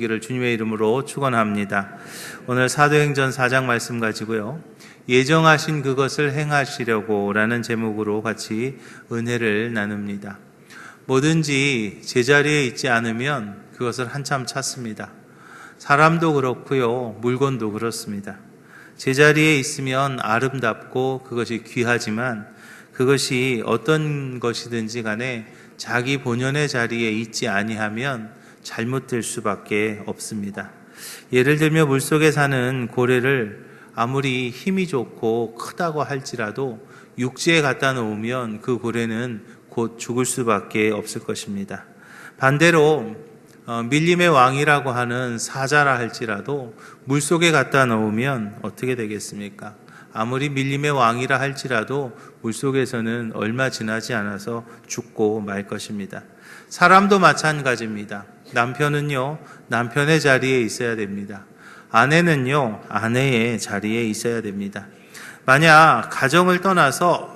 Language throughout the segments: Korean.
기를 주님의 이름으로 축원합니다. 오늘 사도행전 4장 말씀 가지고요. 예정하신 그것을 행하시려고라는 제목으로 같이 은혜를 나눕니다. 뭐든지 제자리에 있지 않으면 그것을 한참 찾습니다. 사람도 그렇고요. 물건도 그렇습니다. 제자리에 있으면 아름답고 그것이 귀하지만 그것이 어떤 것이든지 간에 자기 본연의 자리에 있지 아니하면 잘못될 수밖에 없습니다. 예를 들며 물속에 사는 고래를 아무리 힘이 좋고 크다고 할지라도 육지에 갖다 놓으면 그 고래는 곧 죽을 수밖에 없을 것입니다. 반대로 어, 밀림의 왕이라고 하는 사자라 할지라도 물속에 갖다 놓으면 어떻게 되겠습니까? 아무리 밀림의 왕이라 할지라도 물속에서는 얼마 지나지 않아서 죽고 말 것입니다. 사람도 마찬가지입니다. 남편은요, 남편의 자리에 있어야 됩니다. 아내는요, 아내의 자리에 있어야 됩니다. 만약 가정을 떠나서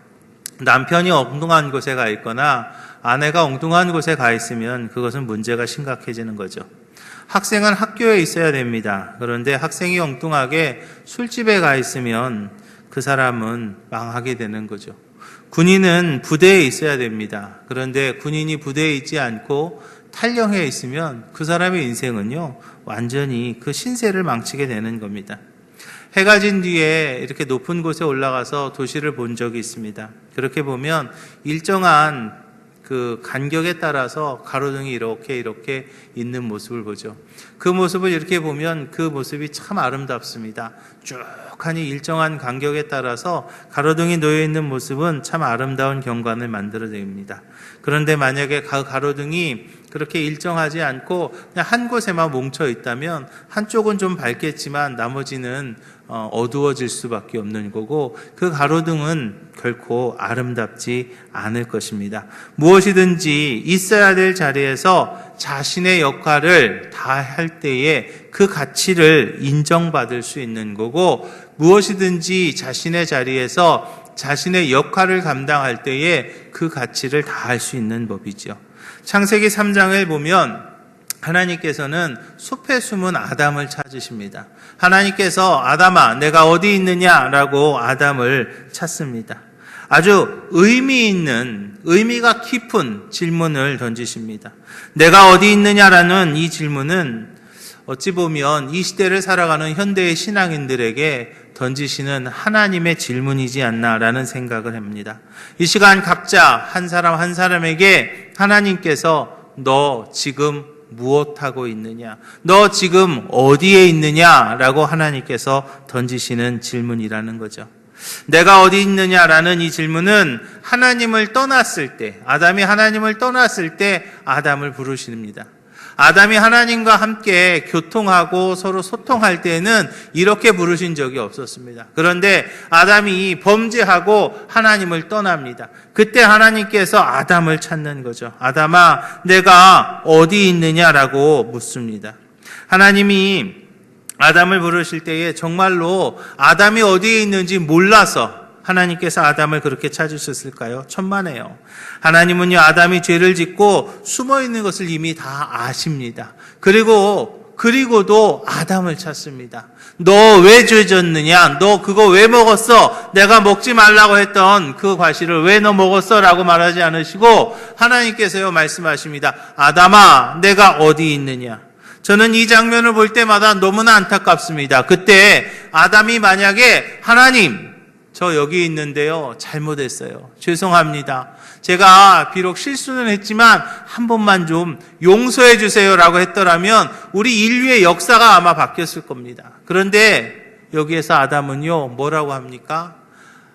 남편이 엉뚱한 곳에 가 있거나 아내가 엉뚱한 곳에 가 있으면 그것은 문제가 심각해지는 거죠. 학생은 학교에 있어야 됩니다. 그런데 학생이 엉뚱하게 술집에 가 있으면 그 사람은 망하게 되는 거죠. 군인은 부대에 있어야 됩니다. 그런데 군인이 부대에 있지 않고 탈영해 있으면 그 사람의 인생은요, 완전히 그 신세를 망치게 되는 겁니다. 해가 진 뒤에 이렇게 높은 곳에 올라가서 도시를 본 적이 있습니다. 그렇게 보면 일정한 그 간격에 따라서 가로등이 이렇게 이렇게 있는 모습을 보죠. 그 모습을 이렇게 보면 그 모습이 참 아름답습니다. 쭉하니 일정한 간격에 따라서 가로등이 놓여 있는 모습은 참 아름다운 경관을 만들어냅니다. 그런데 만약에 그 가로등이 그렇게 일정하지 않고 그냥 한 곳에만 뭉쳐 있다면 한쪽은 좀 밝겠지만 나머지는 어, 어두워질 수밖에 없는 거고 그 가로등은 결코 아름답지 않을 것입니다. 무엇이든지 있어야 될 자리에서 자신의 역할을 다 할 때에 그 가치를 인정받을 수 있는 거고 무엇이든지 자신의 자리에서 자신의 역할을 감당할 때에 그 가치를 다 할 수 있는 법이죠. 창세기 3장을 보면 하나님께서는 숲에 숨은 아담을 찾으십니다. 하나님께서 아담아, 내가 어디 있느냐라고 아담을 찾습니다. 아주 의미 있는, 의미가 깊은 질문을 던지십니다. 내가 어디 있느냐라는 이 질문은 어찌 보면 이 시대를 살아가는 현대의 신앙인들에게 던지시는 하나님의 질문이지 않나라는 생각을 합니다. 이 시간 각자 한 사람 한 사람에게 하나님께서 너 지금 무엇하고 있느냐? 너 지금 어디에 있느냐? 라고 하나님께서 던지시는 질문이라는 거죠. 내가 어디 있느냐라는 이 질문은 하나님을 떠났을 때, 아담이 하나님을 떠났을 때 아담을 부르십니다. 아담이 하나님과 함께 교통하고 서로 소통할 때는 이렇게 부르신 적이 없었습니다. 그런데 아담이 범죄하고 하나님을 떠납니다. 그때 하나님께서 아담을 찾는 거죠. 아담아, 내가 어디 있느냐라고 묻습니다. 하나님이 아담을 부르실 때에 정말로 아담이 어디에 있는지 몰라서 하나님께서 아담을 그렇게 찾으셨을까요? 천만에요. 하나님은요, 아담이 죄를 짓고 숨어 있는 것을 이미 다 아십니다. 그리고, 그리고도 아담을 찾습니다. 너 왜 죄졌느냐? 너 그거 왜 먹었어? 내가 먹지 말라고 했던 그 과실을 왜 너 먹었어? 라고 말하지 않으시고, 하나님께서요, 말씀하십니다. 아담아, 내가 어디 있느냐? 저는 이 장면을 볼 때마다 너무나 안타깝습니다. 그때 아담이 만약에 하나님, 저 여기 있는데요. 잘못했어요. 죄송합니다. 제가 비록 실수는 했지만 한 번만 좀 용서해 주세요라고 했더라면 우리 인류의 역사가 아마 바뀌었을 겁니다. 그런데 여기에서 아담은요. 뭐라고 합니까?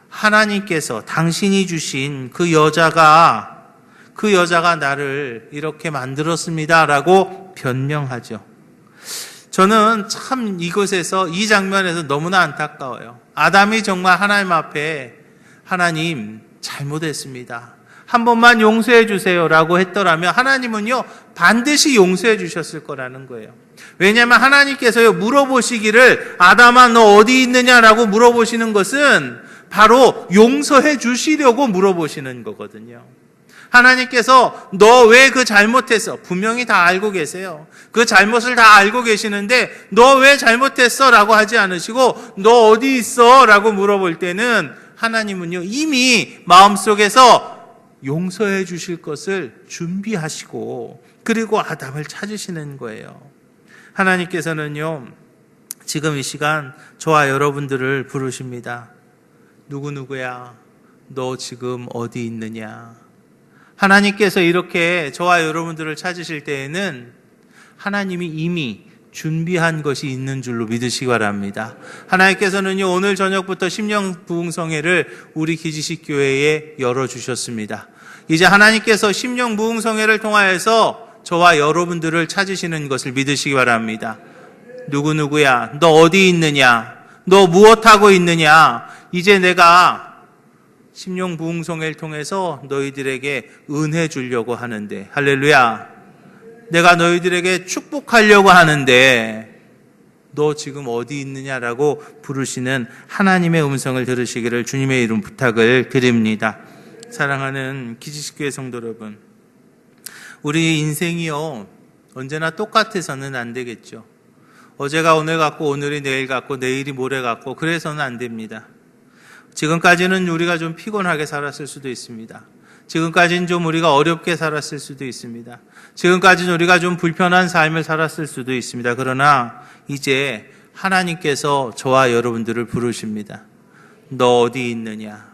하나님께서 당신이 주신 그 여자가 그 여자가 나를 이렇게 만들었습니다라고 변명하죠. 저는 참 이곳에서 이 장면에서 너무나 안타까워요. 아담이 정말 하나님 앞에 하나님 잘못했습니다. 한 번만 용서해 주세요라고 했더라면 하나님은요 반드시 용서해 주셨을 거라는 거예요. 왜냐하면 하나님께서요 물어보시기를 아담아 너 어디 있느냐라고 물어보시는 것은 바로 용서해 주시려고 물어보시는 거거든요. 하나님께서 너 왜 그 잘못했어? 분명히 다 알고 계세요. 그 잘못을 다 알고 계시는데 너 왜 잘못했어? 라고 하지 않으시고 너 어디 있어? 라고 물어볼 때는 하나님은요 이미 마음속에서 용서해 주실 것을 준비하시고 그리고 아담을 찾으시는 거예요. 하나님께서는요 지금 이 시간 저와 여러분들을 부르십니다. 누구누구야? 너 지금 어디 있느냐? 하나님께서 이렇게 저와 여러분들을 찾으실 때에는 하나님이 이미 준비한 것이 있는 줄로 믿으시기 바랍니다. 하나님께서는요, 오늘 저녁부터 심령 부흥성회를 우리 기지식 교회에 열어주셨습니다. 이제 하나님께서 심령 부흥성회를 통하여서 저와 여러분들을 찾으시는 것을 믿으시기 바랍니다. 누구누구야? 너 어디 있느냐? 너 무엇하고 있느냐? 이제 내가 심령 부흥성회를 통해서 너희들에게 은혜 주려고 하는데 할렐루야. 내가 너희들에게 축복하려고 하는데 너 지금 어디 있느냐라고 부르시는 하나님의 음성을 들으시기를 주님의 이름 부탁을 드립니다. 사랑하는 기지식교회 성도 여러분. 우리 인생이요. 언제나 똑같아서는 안 되겠죠. 어제가 오늘 같고 오늘이 내일 같고 내일이 모레 같고 그래서는 안 됩니다. 지금까지는 우리가 좀 피곤하게 살았을 수도 있습니다. 지금까지는 좀 우리가 어렵게 살았을 수도 있습니다. 지금까지는 우리가 좀 불편한 삶을 살았을 수도 있습니다. 그러나 이제 하나님께서 저와 여러분들을 부르십니다. 너 어디 있느냐?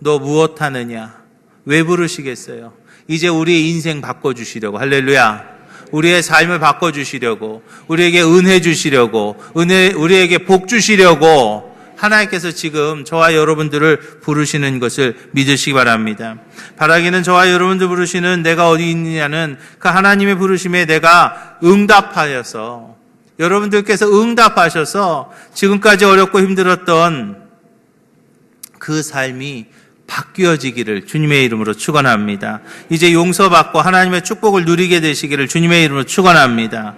너 무엇 하느냐? 왜 부르시겠어요? 이제 우리의 인생 바꿔주시려고. 할렐루야. 우리의 삶을 바꿔주시려고. 우리에게 은혜 주시려고. 은혜, 우리에게 복 주시려고. 하나님께서 지금 저와 여러분들을 부르시는 것을 믿으시기 바랍니다. 바라기는 저와 여러분들 부르시는 내가 어디 있느냐는 그 하나님의 부르심에 내가 응답하여서 여러분들께서 응답하셔서 지금까지 어렵고 힘들었던 그 삶이 바뀌어지기를 주님의 이름으로 축원합니다. 이제 용서받고 하나님의 축복을 누리게 되시기를 주님의 이름으로 축원합니다.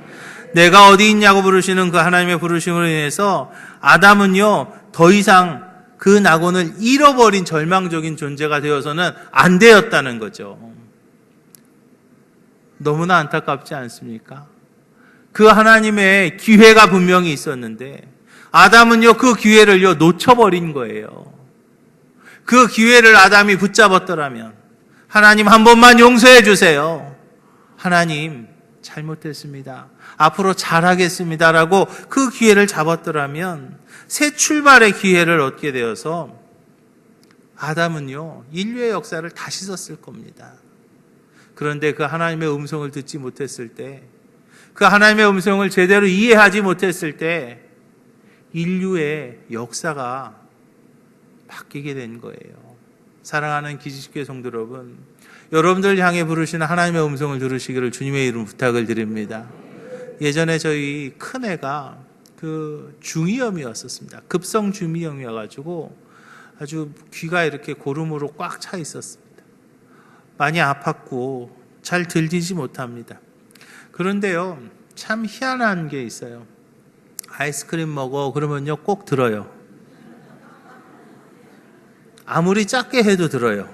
내가 어디 있냐고 부르시는 그 하나님의 부르심으로 인해서 아담은요 더 이상 그 낙원을 잃어버린 절망적인 존재가 되어서는 안 되었다는 거죠. 너무나 안타깝지 않습니까? 그 하나님의 기회가 분명히 있었는데 아담은요 그 기회를요 놓쳐버린 거예요. 그 기회를 아담이 붙잡았더라면 하나님 한 번만 용서해 주세요. 하나님 잘못했습니다. 앞으로 잘하겠습니다라고 그 기회를 잡았더라면 새 출발의 기회를 얻게 되어서 아담은요, 인류의 역사를 다시 썼을 겁니다. 그런데 그 하나님의 음성을 듣지 못했을 때, 그 하나님의 음성을 제대로 이해하지 못했을 때, 인류의 역사가 바뀌게 된 거예요. 사랑하는 기지식교회 성도 여러분, 여러분들 향해 부르시는 하나님의 음성을 들으시기를 주님의 이름 부탁을 드립니다. 예전에 저희 큰애가 그 중이염이었었습니다. 급성 중이염이어 가지고 아주 귀가 이렇게 고름으로 꽉 차 있었습니다. 많이 아팠고 잘 들리지 못합니다. 그런데요, 참 희한한 게 있어요. 아이스크림 먹어 그러면요 꼭 들어요. 아무리 작게 해도 들어요.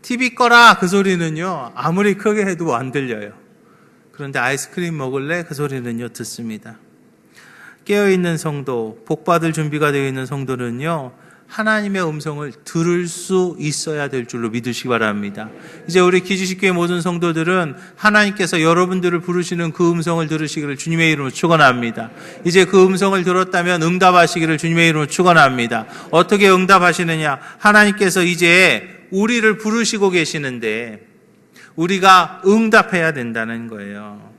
TV 꺼라 그 소리는요 아무리 크게 해도 안 들려요. 그런데 아이스크림 먹을래 그 소리는요 듣습니다. 깨어 있는 성도, 복 받을 준비가 되어 있는 성도는요 하나님의 음성을 들을 수 있어야 될 줄로 믿으시기 바랍니다. 이제 우리 기지식교회 모든 성도들은 하나님께서 여러분들을 부르시는 그 음성을 들으시기를 주님의 이름으로 축원합니다. 이제 그 음성을 들었다면 응답하시기를 주님의 이름으로 축원합니다. 어떻게 응답하시느냐? 하나님께서 이제 우리를 부르시고 계시는데 우리가 응답해야 된다는 거예요.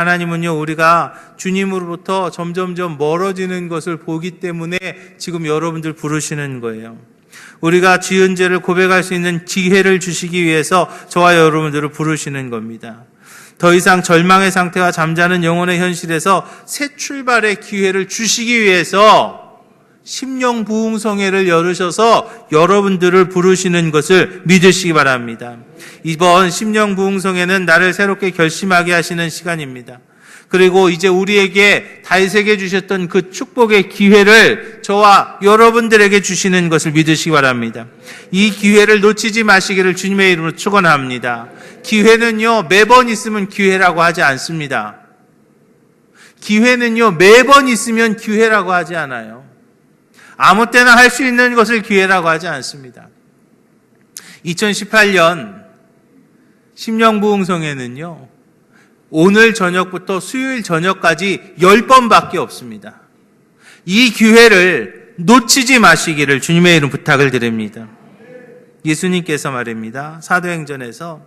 하나님은요, 우리가 주님으로부터 점점점 멀어지는 것을 보기 때문에 지금 여러분들 부르시는 거예요. 우리가 지은 죄를 고백할 수 있는 기회를 주시기 위해서 저와 여러분들을 부르시는 겁니다. 더 이상 절망의 상태와 잠자는 영혼의 현실에서 새 출발의 기회를 주시기 위해서 심령 부흥성회를 열으셔서 여러분들을 부르시는 것을 믿으시기 바랍니다. 이번 심령 부흥성회는 나를 새롭게 결심하게 하시는 시간입니다. 그리고 이제 우리에게 다윗에게 주셨던 그 축복의 기회를 저와 여러분들에게 주시는 것을 믿으시기 바랍니다. 이 기회를 놓치지 마시기를 주님의 이름으로 축원합니다. 기회는요 매번 있으면 기회라고 하지 않습니다. 기회는요 매번 있으면 기회라고 하지 않아요. 아무 때나 할 수 있는 것을 기회라고 하지 않습니다. 2018년 심령부흥성에는요, 오늘 저녁부터 수요일 저녁까지 10번밖에 없습니다. 이 기회를 놓치지 마시기를 주님의 이름 부탁을 드립니다. 예수님께서 말입니다. 사도행전에서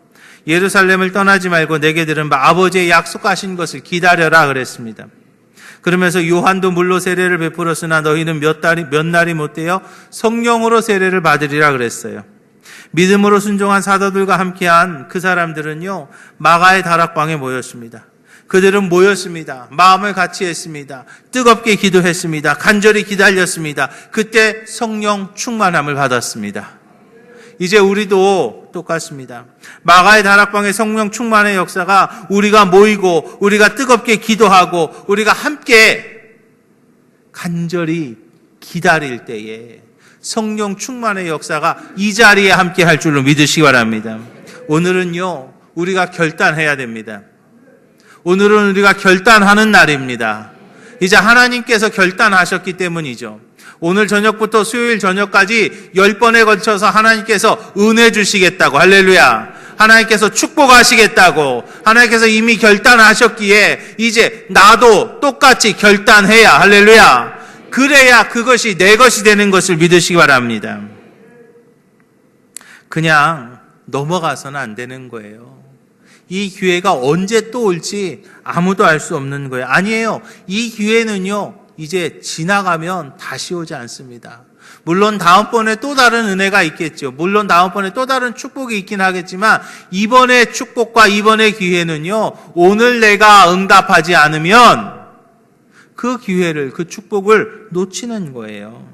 예루살렘을 떠나지 말고 내게 들은 바 아버지의 약속하신 것을 기다려라 그랬습니다. 그러면서 요한도 물로 세례를 베풀었으나 너희는 몇 달이 몇 날이 못 되어 성령으로 세례를 받으리라 그랬어요. 믿음으로 순종한 사도들과 함께한 그 사람들은요 마가의 다락방에 모였습니다. 그들은 모였습니다. 마음을 같이 했습니다. 뜨겁게 기도했습니다. 간절히 기다렸습니다. 그때 성령 충만함을 받았습니다. 이제 우리도 똑같습니다. 마가의 다락방의 성령 충만의 역사가 우리가 모이고 우리가 뜨겁게 기도하고 우리가 함께 간절히 기다릴 때에 성령 충만의 역사가 이 자리에 함께 할 줄로 믿으시기 바랍니다. 오늘은요, 우리가 결단해야 됩니다. 오늘은 우리가 결단하는 날입니다. 이제 하나님께서 결단하셨기 때문이죠. 오늘 저녁부터 수요일 저녁까지 열 번에 걸쳐서 하나님께서 은혜 주시겠다고 할렐루야. 하나님께서 축복하시겠다고 하나님께서 이미 결단하셨기에 이제 나도 똑같이 결단해야 할렐루야. 그래야 그것이 내 것이 되는 것을 믿으시기 바랍니다. 그냥 넘어가서는 안 되는 거예요. 이 기회가 언제 또 올지 아무도 알 수 없는 거예요. 아니에요. 이 기회는요, 이제 지나가면 다시 오지 않습니다. 물론 다음번에 또 다른 은혜가 있겠죠. 물론 다음번에 또 다른 축복이 있긴 하겠지만 이번의 축복과 이번의 기회는요. 오늘 내가 응답하지 않으면 그 기회를 그 축복을 놓치는 거예요.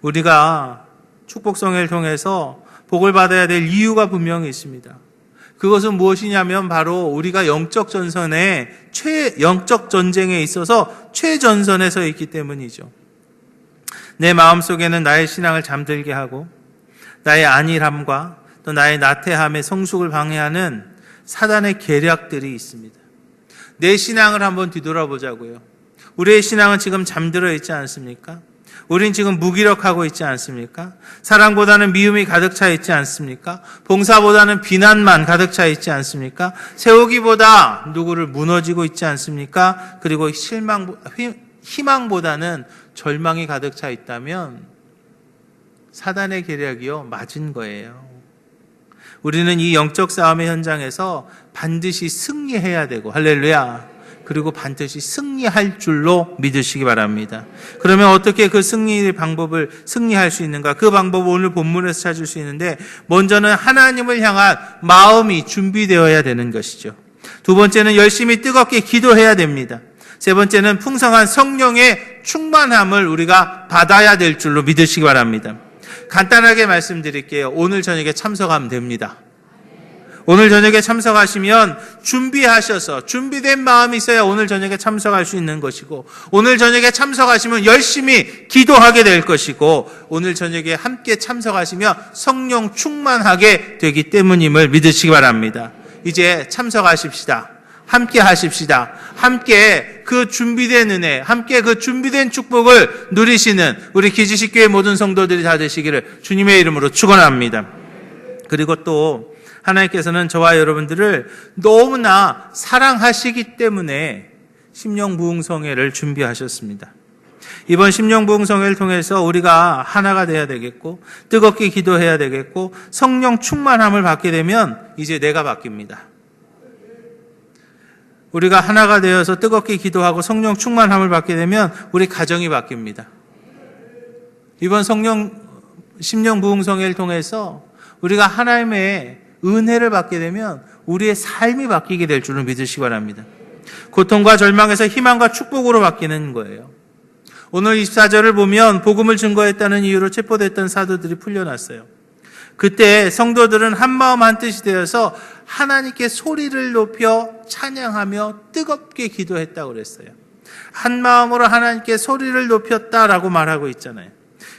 우리가 축복성회를 통해서 복을 받아야 될 이유가 분명히 있습니다. 그것은 무엇이냐면 바로 우리가 영적 전선에 최 영적 전쟁에 있어서 최전선에 서 있기 때문이죠. 내 마음속에는 나의 신앙을 잠들게 하고 나의 안일함과 또 나의 나태함의 성숙을 방해하는 사단의 계략들이 있습니다. 내 신앙을 한번 뒤돌아보자고요. 우리의 신앙은 지금 잠들어 있지 않습니까? 우린 지금 무기력하고 있지 않습니까? 사랑보다는 미움이 가득 차 있지 않습니까? 봉사보다는 비난만 가득 차 있지 않습니까? 세우기보다 누구를 무너지고 있지 않습니까? 그리고 실망, 희망보다는 절망이 가득 차 있다면 사단의 계략이요, 맞은 거예요. 우리는 이 영적 싸움의 현장에서 반드시 승리해야 되고, 할렐루야. 그리고 반드시 승리할 줄로 믿으시기 바랍니다. 그러면 어떻게 그 승리의 방법을 승리할 수 있는가? 그 방법을 오늘 본문에서 찾을 수 있는데, 먼저는 하나님을 향한 마음이 준비되어야 되는 것이죠. 두 번째는 열심히 뜨겁게 기도해야 됩니다. 세 번째는 풍성한 성령의 충만함을 우리가 받아야 될 줄로 믿으시기 바랍니다. 간단하게 말씀드릴게요. 오늘 저녁에 참석하면 됩니다. 오늘 저녁에 참석하시면 준비하셔서 준비된 마음이 있어야 오늘 저녁에 참석할 수 있는 것이고 오늘 저녁에 참석하시면 열심히 기도하게 될 것이고 오늘 저녁에 함께 참석하시면 성령 충만하게 되기 때문임을 믿으시기 바랍니다. 이제 참석하십시다. 함께 하십시다. 함께 그 준비된 은혜, 함께 그 준비된 축복을 누리시는 우리 기지식 교회 모든 성도들이 다 되시기를 주님의 이름으로 축원합니다. 그리고 또 하나님께서는 저와 여러분들을 너무나 사랑하시기 때문에 심령 부흥성회를 준비하셨습니다. 이번 심령 부흥성회를 통해서 우리가 하나가 돼야 되겠고 뜨겁게 기도해야 되겠고 성령 충만함을 받게 되면 이제 내가 바뀝니다. 우리가 하나가 되어서 뜨겁게 기도하고 성령 충만함을 받게 되면 우리 가정이 바뀝니다. 이번 성령 심령 부흥성회를 통해서 우리가 하나님의 은혜를 받게 되면 우리의 삶이 바뀌게 될 줄을 믿으시기 바랍니다. 고통과 절망에서 희망과 축복으로 바뀌는 거예요. 오늘 24절을 보면 복음을 증거했다는 이유로 체포됐던 사도들이 풀려났어요. 그때 성도들은 한 마음 한 뜻이 되어서 하나님께 소리를 높여 찬양하며 뜨겁게 기도했다고 그랬어요. 한 마음으로 하나님께 소리를 높였다라고 말하고 있잖아요.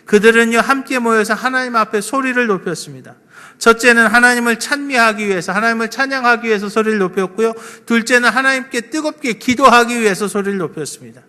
그들은요, 함께 모여서 하나님 앞에 소리를 높였습니다. 첫째는 하나님을 찬미하기 위해서, 하나님을 찬양하기 위해서 소리를 높였고요. 둘째는 하나님께 뜨겁게 기도하기 위해서 소리를 높였습니다.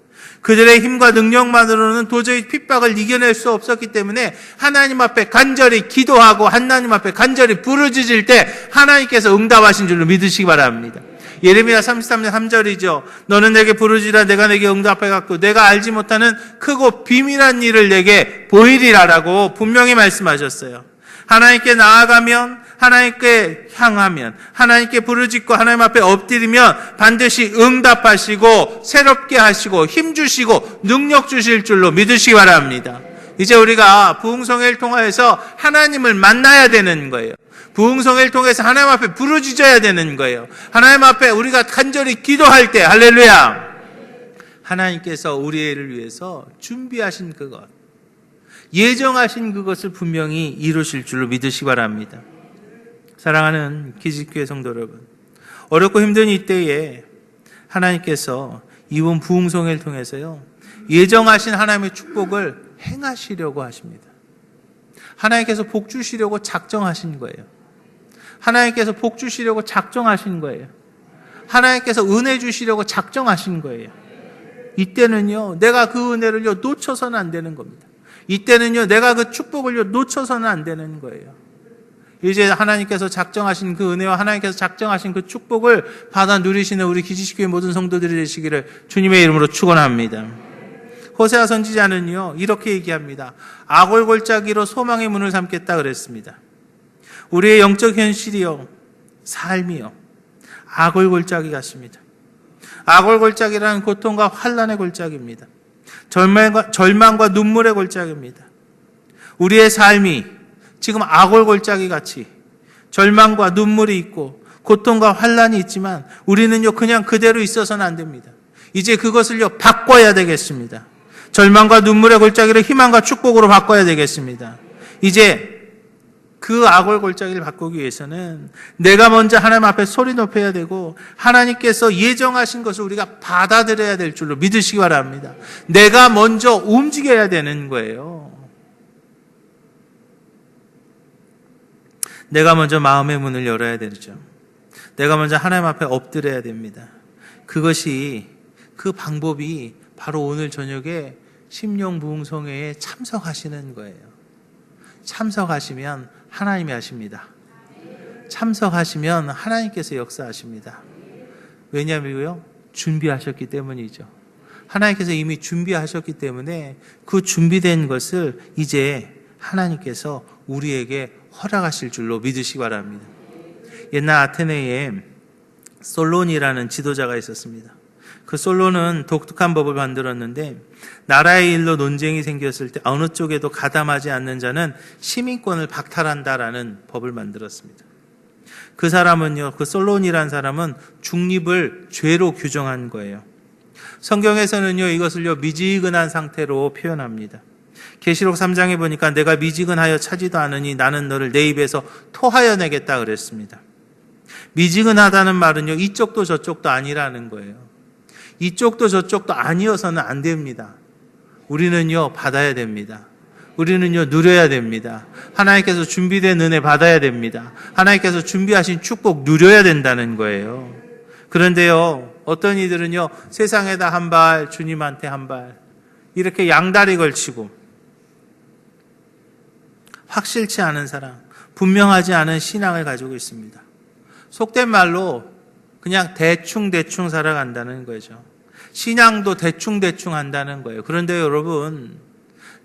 그들의 힘과 능력만으로는 도저히 핍박을 이겨낼 수 없었기 때문에 하나님 앞에 간절히 기도하고 하나님 앞에 간절히 부르짖을 때 하나님께서 응답하신 줄로 믿으시기 바랍니다. 예레미야 33년 3절이죠. 너는 내게 부르짖으라 내가 내게 응답해 갖고 내가 알지 못하는 크고 비밀한 일을 내게 보이리라라고 분명히 말씀하셨어요. 하나님께 나아가면 하나님께 향하면 하나님께 부르짖고 하나님 앞에 엎드리면 반드시 응답하시고 새롭게 하시고 힘 주시고 능력 주실 줄로 믿으시기 바랍니다. 이제 우리가 부흥성회를 통하여서 하나님을 만나야 되는 거예요. 부흥성회를 통해서 하나님 앞에 부르짖어야 되는 거예요. 하나님 앞에 우리가 간절히 기도할 때 할렐루야. 하나님께서 우리를 위해서 준비하신 그것, 예정하신 그것을 분명히 이루실 줄로 믿으시기 바랍니다. 사랑하는 기직교회 성도 여러분, 어렵고 힘든 이때에 하나님께서 이번 부흥성회를 통해서요, 예정하신 하나님의 축복을 행하시려고 하십니다. 하나님께서 복 주시려고 작정하신 거예요. 하나님께서 복 주시려고 작정하신 거예요. 하나님께서 은혜 주시려고 작정하신 거예요. 이때는요, 내가 그 은혜를요, 놓쳐서는 안 되는 겁니다. 이때는요, 내가 그 축복을요, 놓쳐서는 안 되는 거예요. 이제 하나님께서 작정하신 그 은혜와 하나님께서 작정하신 그 축복을 받아 누리시는 우리 기지식교회 모든 성도들이 되시기를 주님의 이름으로 축원합니다. 호세아 선지자는요 이렇게 얘기합니다. 아골골짜기로 소망의 문을 삼겠다 그랬습니다. 우리의 영적 현실이요 삶이요 아골골짜기 같습니다. 아골골짜기라는 고통과 환란의 골짜기입니다. 절망과, 절망과 눈물의 골짜기입니다. 우리의 삶이 지금 아골골짜기 같이 절망과 눈물이 있고 고통과 환란이 있지만 우리는요 그냥 그대로 있어서는 안 됩니다. 이제 그것을요 바꿔야 되겠습니다. 절망과 눈물의 골짜기를 희망과 축복으로 바꿔야 되겠습니다. 이제 그 악월 골짜기를 바꾸기 위해서는 내가 먼저 하나님 앞에 소리 높여야 되고 하나님께서 예정하신 것을 우리가 받아들여야 될 줄로 믿으시기 바랍니다. 내가 먼저 움직여야 되는 거예요. 내가 먼저 마음의 문을 열어야 되죠. 내가 먼저 하나님 앞에 엎드려야 됩니다. 그것이 그 방법이 바로 오늘 저녁에 심령 부흥성회에 참석하시는 거예요. 참석하시면 하나님이 하십니다. 참석하시면 하나님께서 역사하십니다. 왜냐하면요 준비하셨기 때문이죠. 하나님께서 이미 준비하셨기 때문에 그 준비된 것을 이제 하나님께서 우리에게 허락하실 줄로 믿으시기 바랍니다. 옛날 아테네에 솔론이라는 지도자가 있었습니다. 그 솔론은 독특한 법을 만들었는데 나라의 일로 논쟁이 생겼을 때 어느 쪽에도 가담하지 않는 자는 시민권을 박탈한다라는 법을 만들었습니다. 그 사람은요, 그 솔론이라는 사람은 중립을 죄로 규정한 거예요. 성경에서는요, 이것을요, 미지근한 상태로 표현합니다. 계시록 3장에 보니까 내가 미지근하여 차지도 않으니 나는 너를 내 입에서 토하여 내겠다 그랬습니다. 미지근하다는 말은요, 이쪽도 저쪽도 아니라는 거예요. 이쪽도 저쪽도 아니어서는 안 됩니다. 우리는요, 받아야 됩니다. 우리는요, 누려야 됩니다. 하나님께서 준비된 은혜 받아야 됩니다. 하나님께서 준비하신 축복 누려야 된다는 거예요. 그런데요, 어떤 이들은요, 세상에다 한 발, 주님한테 한 발, 이렇게 양다리 걸치고, 확실치 않은 사랑, 분명하지 않은 신앙을 가지고 있습니다. 속된 말로 그냥 대충대충 살아간다는 거죠. 신앙도 대충대충 한다는 거예요. 그런데 여러분,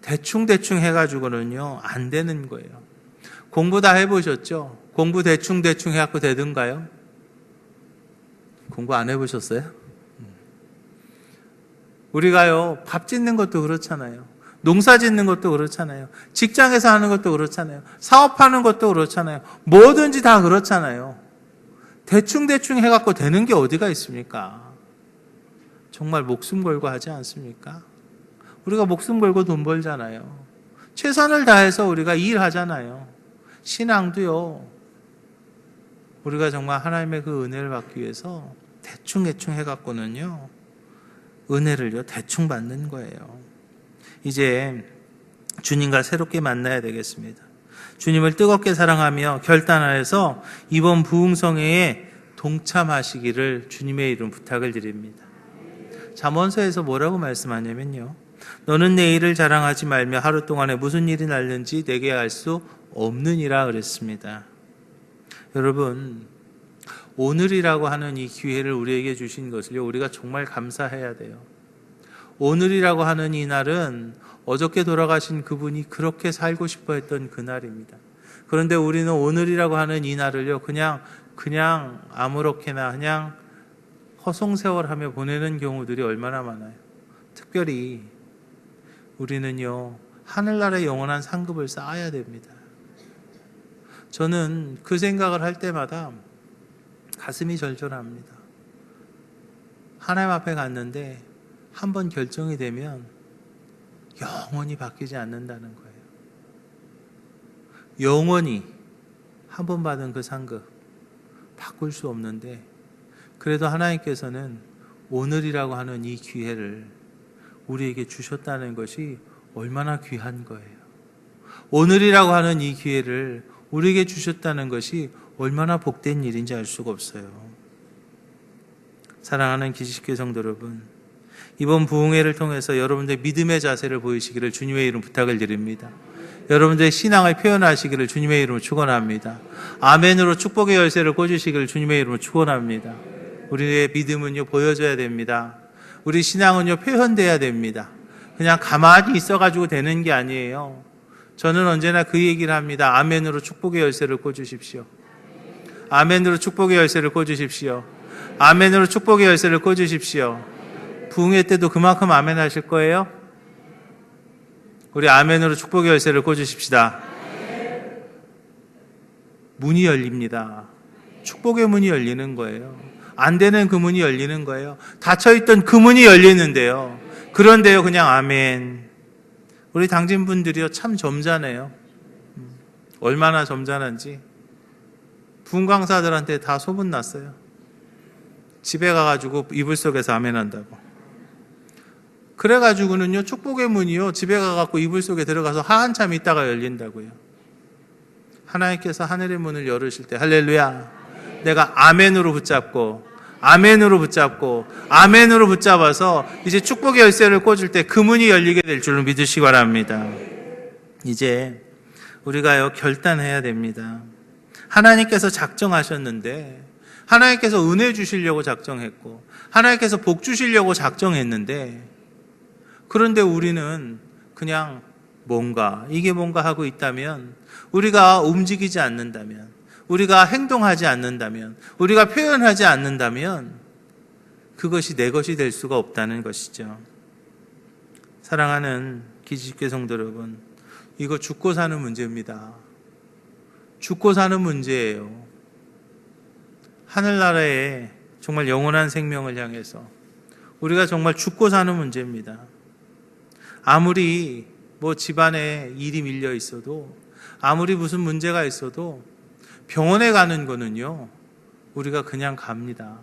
대충대충 해가지고는요, 안 되는 거예요. 공부 다 해보셨죠? 공부 대충대충 해갖고 되든가요? 공부 안 해보셨어요? 음. 우리가요, 밥 짓는 것도 그렇잖아요. 농사 짓는 것도 그렇잖아요. 직장에서 하는 것도 그렇잖아요. 사업하는 것도 그렇잖아요. 뭐든지 다 그렇잖아요. 대충대충 해갖고 되는 게 어디가 있습니까? 정말 목숨 걸고 하지 않습니까? 우리가 목숨 걸고 돈 벌잖아요. 최선을 다해서 우리가 일하잖아요. 신앙도요. 우리가 정말 하나님의 그 은혜를 받기 위해서 대충 대충 해갖고는요. 은혜를요 대충 받는 거예요. 이제 주님과 새롭게 만나야 되겠습니다. 주님을 뜨겁게 사랑하며 결단하여서 이번 부흥성회에 동참하시기를 주님의 이름 부탁을 드립니다. 잠언서에서 뭐라고 말씀하냐면요. 너는 내 일을 자랑하지 말며 하루 동안에 무슨 일이 날는지 내게 알 수 없느니라 그랬습니다. 여러분, 오늘이라고 하는 이 기회를 우리에게 주신 것을요, 우리가 정말 감사해야 돼요. 오늘이라고 하는 이 날은 어저께 돌아가신 그분이 그렇게 살고 싶어 했던 그날입니다. 그런데 우리는 오늘이라고 하는 이 날을요, 그냥, 그냥 아무렇게나 그냥 허송세월하며 보내는 경우들이 얼마나 많아요. 특별히 우리는요, 하늘나라의 영원한 상급을 쌓아야 됩니다. 저는 그 생각을 할 때마다 가슴이 절절합니다. 하나님 앞에 갔는데 한 번 결정이 되면 영원히 바뀌지 않는다는 거예요. 영원히 한 번 받은 그 상급 바꿀 수 없는데 그래도 하나님께서는 오늘이라고 하는 이 기회를 우리에게 주셨다는 것이 얼마나 귀한 거예요. 오늘이라고 하는 이 기회를 우리에게 주셨다는 것이 얼마나 복된 일인지 알 수가 없어요. 사랑하는 기식교 성도 여러분, 이번 부흥회를 통해서 여러분들 믿음의 자세를 보이시기를 주님의 이름 부탁을 드립니다. 여러분들의 신앙을 표현하시기를 주님의 이름으로 축원합니다. 아멘으로 축복의 열쇠를 꽂으시기를 주님의 이름으로 축원합니다. 우리의 믿음은요 보여져야 됩니다. 우리 신앙은요 표현돼야 됩니다. 그냥 가만히 있어가지고 되는 게 아니에요. 저는 언제나 그 얘기를 합니다. 아멘으로 축복의 열쇠를 꽂으십시오. 아멘으로 축복의 열쇠를 꽂으십시오. 아멘으로 축복의 열쇠를 꽂으십시오. 부흥회 때도 그만큼 아멘 하실 거예요? 우리 아멘으로 축복의 열쇠를 꽂으십시다. 문이 열립니다. 축복의 문이 열리는 거예요. 안 되는 그 문이 열리는 거예요. 닫혀있던 그 문이 열리는데요. 그런데요, 그냥 아멘. 우리 당진 분들이요, 참 점잖아요. 음, 얼마나 점잖은지. 분강사들한테 다 소문났어요. 집에 가가지고 이불 속에서 아멘 한다고. 그래가지고는요, 축복의 문이요, 집에 가갖고 이불 속에 들어가서 한참 있다가 열린다고요. 하나님께서 하늘의 문을 열으실 때, 할렐루야. 내가 아멘으로 붙잡고, 아멘으로 붙잡고, 아멘으로 붙잡아서 이제 축복의 열쇠를 꽂을 때 그 문이 열리게 될 줄로 믿으시기 바랍니다. 이제 우리가요, 결단해야 됩니다. 하나님께서 작정하셨는데, 하나님께서 은혜 주시려고 작정했고, 하나님께서 복 주시려고 작정했는데, 그런데 우리는 그냥 뭔가, 이게 뭔가 하고 있다면, 우리가 움직이지 않는다면, 우리가 행동하지 않는다면, 우리가 표현하지 않는다면, 그것이 내 것이 될 수가 없다는 것이죠. 사랑하는 기지식교 성도 여러분, 이거 죽고 사는 문제입니다. 죽고 사는 문제예요. 하늘나라에 정말 영원한 생명을 향해서 우리가 정말 죽고 사는 문제입니다. 아무리 뭐 집안에 일이 밀려 있어도 아무리 무슨 문제가 있어도 병원에 가는 거는요, 우리가 그냥 갑니다.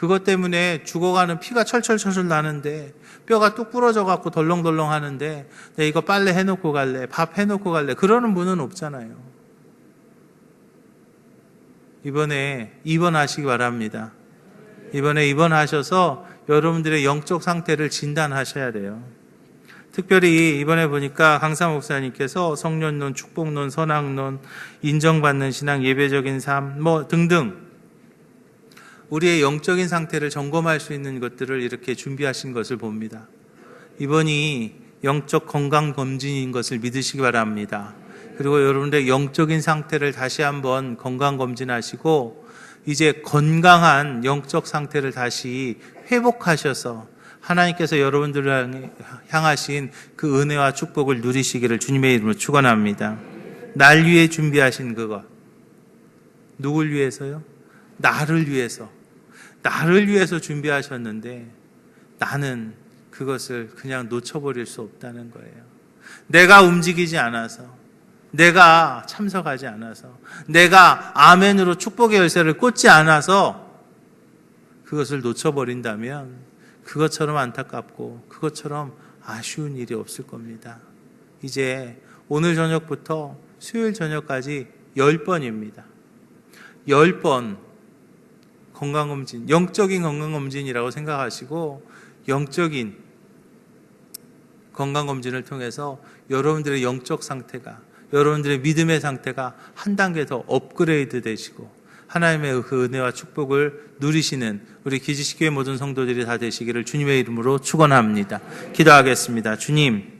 그것 때문에 죽어가는 피가 철철철철 나는데 뼈가 뚝 부러져 갖고 덜렁덜렁 하는데 내 이거 빨래 해놓고 갈래, 밥 해놓고 갈래 그러는 분은 없잖아요. 이번에 입원하시기 바랍니다. 이번에 입원하셔서 여러분들의 영적 상태를 진단하셔야 돼요. 특별히 이번에 보니까 강사 목사님께서 성년론, 축복론, 선악론, 인정받는 신앙, 예배적인 삶, 뭐 등등 우리의 영적인 상태를 점검할 수 있는 것들을 이렇게 준비하신 것을 봅니다. 이번이 영적 건강 검진인 것을 믿으시기 바랍니다. 그리고 여러분들의 영적인 상태를 다시 한번 건강 검진하시고 이제 건강한 영적 상태를 다시 회복하셔서 하나님께서 여러분들을 향하신 그 은혜와 축복을 누리시기를 주님의 이름으로 축원합니다. 날 위해 준비하신 그것. 누굴 위해서요? 나를 위해서. 나를 위해서 준비하셨는데 나는 그것을 그냥 놓쳐버릴 수 없다는 거예요. 내가 움직이지 않아서 내가 참석하지 않아서, 내가 아멘으로 축복의 열쇠를 꽂지 않아서 그것을 놓쳐버린다면 그것처럼 안타깝고 그것처럼 아쉬운 일이 없을 겁니다. 이제 오늘 저녁부터 수요일 저녁까지 10번입니다. 10번 건강검진, 영적인 건강검진이라고 생각하시고 영적인 건강검진을 통해서 여러분들의 영적 상태가, 여러분들의 믿음의 상태가 한 단계 더 업그레이드 되시고 하나님의 그 은혜와 축복을 누리시는 우리 기지식교회 모든 성도들이 다 되시기를 주님의 이름으로 축원합니다. 기도하겠습니다. 주님,